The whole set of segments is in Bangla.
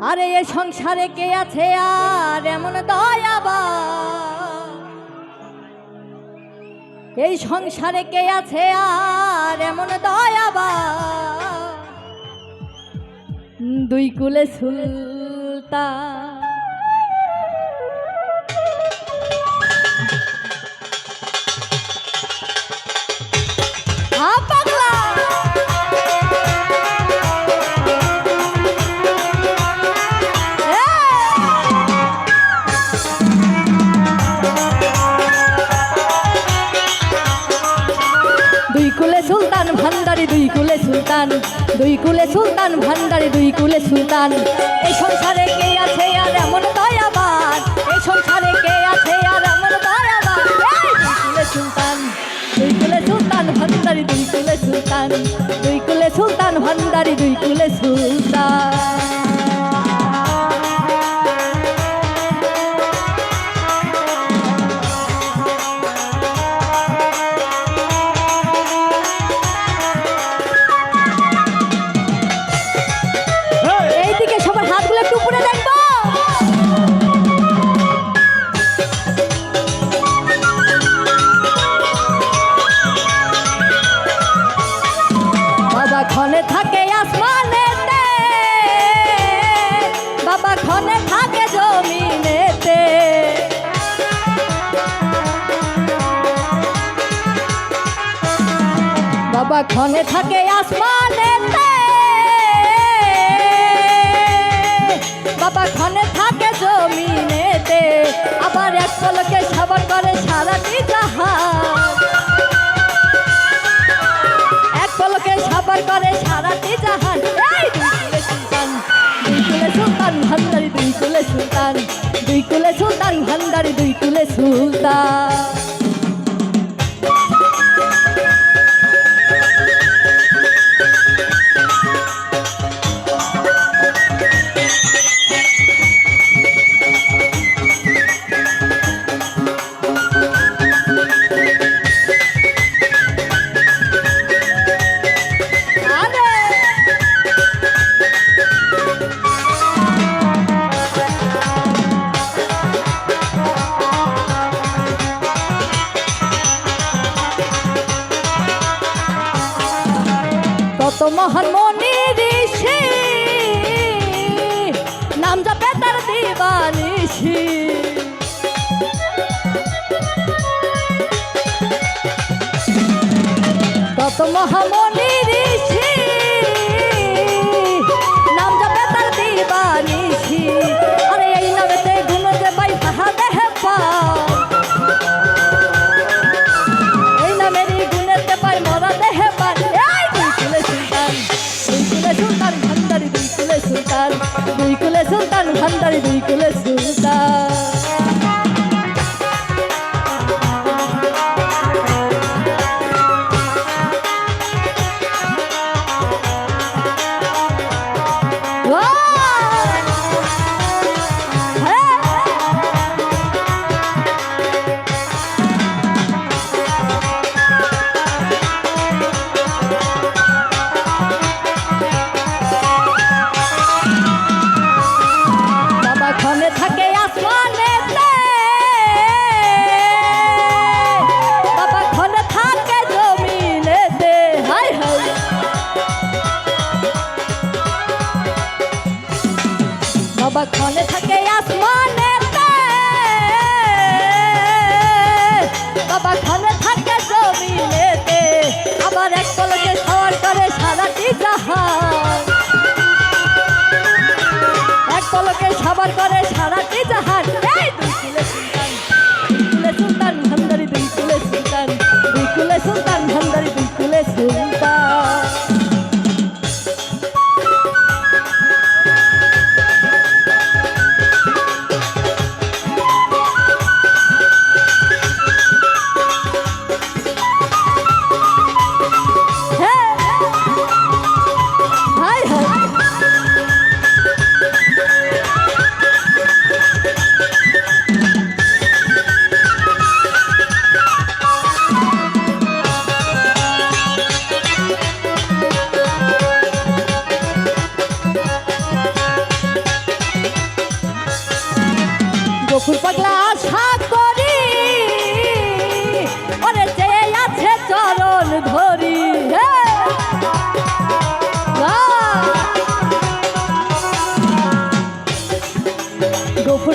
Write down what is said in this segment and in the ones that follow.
আরে এ সংসারে কে আছে আর এমন দয়াবা এই সংসারে কে আছে আর এমন দয়াবা দুই কুলে সুলতা দুই কুলে সুলতান, দুই কুলে সুলতান, ভান্ডারে দুই কুলে সুলতান। এই সংসারে কে আছে আর এমন দয়াবান? এই সংসারে কে আছে আর এমন দয়াবান? দুই কুলে সুলতান, দুই কুলে সুলতান, ভান্ডারি দুই কুলে সুলতান। দুই কুলে সুলতান, ভান্ডারি দুই কুলে সুলতান। বাবা থাকে আসমানেতে। বাবা ক্ষণে থাকে জমিনেতে। আবার এক পলকে সাবার করে সারাটি জাহান এক পলকে সাবার করে সারাটি কুলে সুলতান, ভান্ডারি দুই কুলে সুলতান। দুই কুলে সুলতান, ভান্ডারি দুই কুলে সুলতান। তত মহামনি ঋষি, নাম জপে তার দিবানিষি আরে এই নামেতে গুণ যে বাই তাহা দেহে এই নামেরই গুণেতে পাই মরা দেহে পান এই দুই কুলে সুলতান দুই কুলে সুলতান, ভান্ডারি দুই কুলে সুলতান দুই কুলে সুলতান, ভান্ডারি দুই কুলে সাবার করে সারাটি জাহান এই দুই কুলে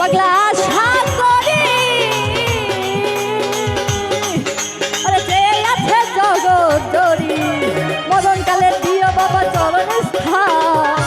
পাগলা আশা করি। আরে যে আছে জগৎ জরি মরণকালে দিও বাবা চরণ স্থান।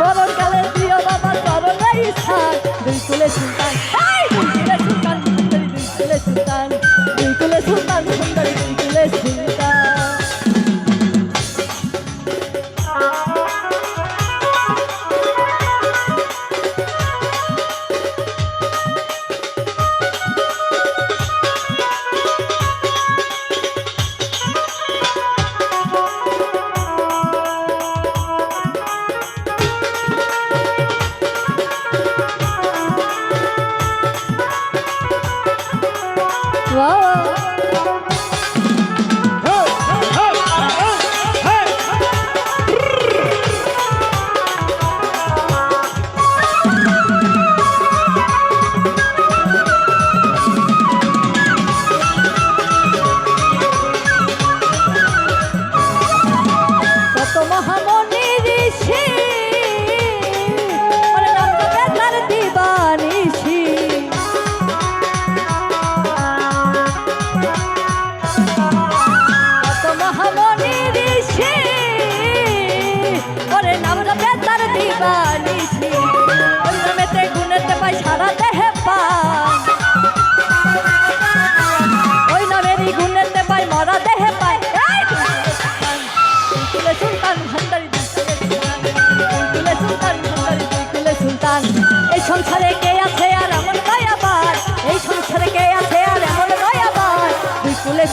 মরণকালে দিও বাবা চরণ স্থান। দুই কুলে দুই কুলে কুলে Wow.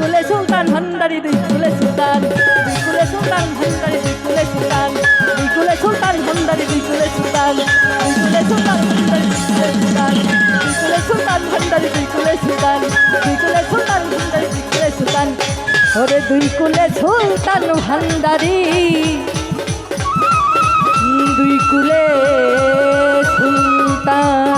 কুলে সুলতান ভান্ডারি দুই কুলে সুলতান দুই কুলে সুলতান ভান্ডারি দুই কুলে সুলতান দুই কুলে সুলতান ভান্ডারি দুই কুলে সুলতান দুই কুলে সুলতান ভান্ডারি দুই কুলে সুলতান দুই কুলে সুলতান ভান্ডারি দুই কুলে সুলতান ওরে দুই কুলে সুলতান ভান্ডারি দুই কুলে সুলতান